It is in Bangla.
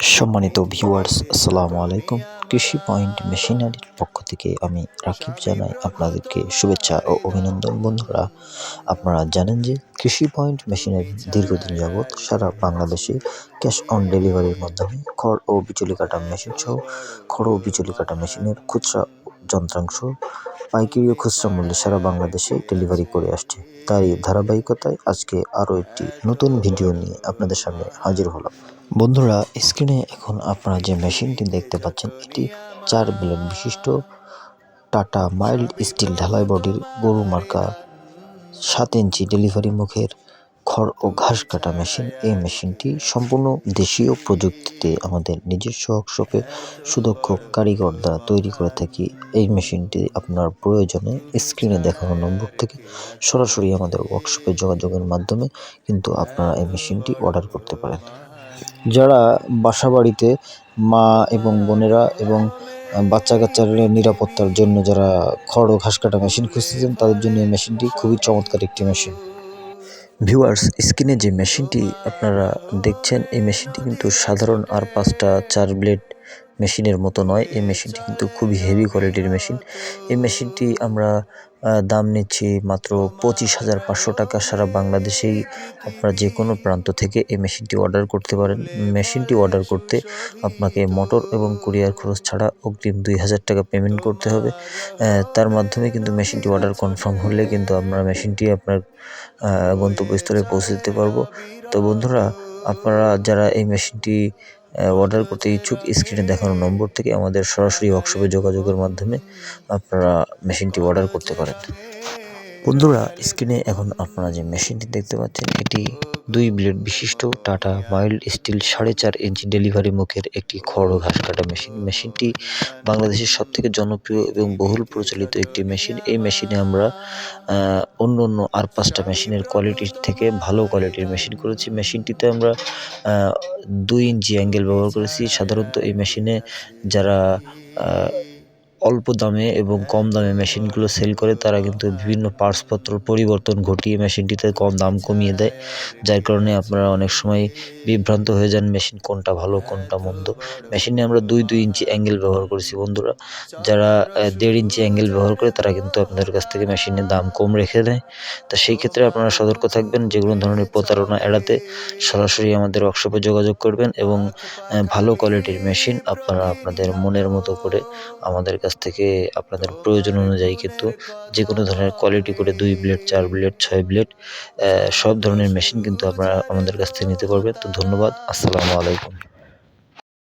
সম্মানিত ভিউয়ার্স আসসালামু আলাইকুম। কৃষি পয়েন্ট মেশিনারির পক্ষ থেকে আমি রাকিব জানাই আপনাদেরকে শুভেচ্ছা ও অভিনন্দন। বন্ধুরা, আপনারা জানেন যে কৃষি পয়েন্ট মেশিনারি দীর্ঘদিন যাবৎ সারা বাংলাদেশে ক্যাশ অন ডেলিভারির মাধ্যমে খড় ও বিচুলি কাটা মেশিন সহ খড় ও বিচুলি কাটা মেশিনের খুচরা যন্ত্রাংশ পাইকারি ও খুচরা মূল্যে সারা বাংলাদেশে ডেলিভারি করে আসছে। তারই ধারাবাহিকতায় আজকে আরও একটি নতুন ভিডিও নিয়ে আপনাদের সামনে হাজির হলাম। বন্ধুরা স্ক্রিনে এখন আপনারা যে মেশিনটি দেখতে পাচ্ছেন, এটি চার ব্লেড বিশিষ্ট টাটা মাইল্ড স্টিল ঢালাই বডির গরু মার্কা সাত ইঞ্চি ডেলিভারি মুখের খড় ও ঘাস কাটা মেশিন। এই মেশিনটি সম্পূর্ণ দেশীয় প্রযুক্তিতে আমাদের নিজস্ব ওয়ার্কশপে সুদক্ষ কারিগর দ্বারা তৈরি করে থাকি। এই মেশিনটি আপনার প্রয়োজনে স্ক্রিনে দেখানো নম্বর থেকে সরাসরি আমাদের ওয়ার্কশপে যোগাযোগের মাধ্যমে কিন্তু আপনারা এই মেশিনটি অর্ডার করতে পারেন। যারা বাসা বাড়িতে মা এবং বোনেরা এবং বাচ্চা কাচ্চার নিরাপত্তার জন্য যারা খড় ও ঘাস কাটা মেশিন খুঁজতেছেন, তাদের জন্য এই মেশিনটি খুবই চমৎকার একটি মেশিন। ভিউয়ার্স স্ক্রিনে যে মেশিনটি আপনারা দেখছেন এই মেশিনটি কিন্তু সাধারণ আর পাঁচটা চার ব্লেড মেশিনের মতো নয়। এই মেশিনটি কিন্তু খুবই হেভি কোয়ালিটির মেশিন। এই মেশিনটি আমরা দাম নিচ্ছি মাত্র পঁচিশ হাজার পাঁচশো টাকা। সারা বাংলাদেশেই আপনারা যে কোনো প্রান্ত থেকে এই মেশিনটি অর্ডার করতে পারেন। মেশিনটি অর্ডার করতে আপনাকে মোটর এবং কুরিয়ার খরচ ছাড়া অগ্রিম দুই হাজার টাকা পেমেন্ট করতে হবে। তার মাধ্যমে কিন্তু মেশিনটি অর্ডার কনফার্ম হলে কিন্তু আমরা মেশিনটি আপনার গন্তব্যস্থলে পৌঁছে দিতে পারব। তো বন্ধুরা, আপনারা যারা এই মেশিনটি অর্ডার করতে ইচ্ছুক স্ক্রিনে দেখানো নম্বর থেকে আমাদের সরাসরি ওয়ার্কশপে যোগাযোগের মাধ্যমে আপনারা মেশিনটি অর্ডার করতে পারেন। বন্ধুরা স্ক্রিনে এখন আপনারা যে মেশিনটি দেখতে পাচ্ছেন, এটি দুই ব্লেড বিশিষ্ট টাটা মাইল্ড স্টিল সাড়ে চার ইঞ্চি ডেলিভারি মুখের একটি খড় ঘাস কাটা মেশিন মেশিনটি বাংলাদেশের সবথেকে জনপ্রিয় এবং বহুল প্রচলিত একটি মেশিন এই মেশিনে আমরা অন্য অন্য আর পাঁচটা মেশিনের কোয়ালিটির থেকে ভালো কোয়ালিটির মেশিন করেছি। মেশিনটিতে আমরা দুই ইঞ্চি অ্যাঙ্গেল ব্যবহার করেছি। সাধারণত এই মেশিনে যারা অল্প দামে এবং কম দামে মেশিনগুলো সেল করে তারা কিন্তু বিভিন্ন পার্টসপত্র পরিবর্তন ঘটিয়ে মেশিনটিতে কম দাম কমিয়ে দেয়। যার কারণে আপনারা অনেক সময় বিভ্রান্ত হয়ে যান মেশিন কোনটা ভালো, কোনটা মন্দ। মেশিনে আমরা দুই দুই ইঞ্চি অ্যাঙ্গেল ব্যবহার করেছি বন্ধুরা। যারা দেড় ইঞ্চি অ্যাঙ্গেল ব্যবহার করে তারা কিন্তু আপনাদের কাছ থেকে মেশিনের দাম কম রেখে দেয়। তা সেই ক্ষেত্রে আপনারা সতর্ক থাকবেন যেগুলো ধরনের প্রতারণা এড়াতে সরাসরি আমাদের ওয়ার্কশপে যোগাযোগ করবেন এবং ভালো কোয়ালিটির মেশিন আপনারা আপনাদের মনের মতো করে আমাদের কাছ থেকে আপনাদের প্রয়োজন অনুযায়ী কিন্তু যে কোনো ধরনের কোয়ালিটি করে দুই ব্লেড চার ব্লেড ছয় ব্লেড সব ধরনের মেশিন কিন্তু আপনারা আমাদের কাছ থেকে নিতে পারবেন। তো ধন্যবাদ, আসসালামু আলাইকুম।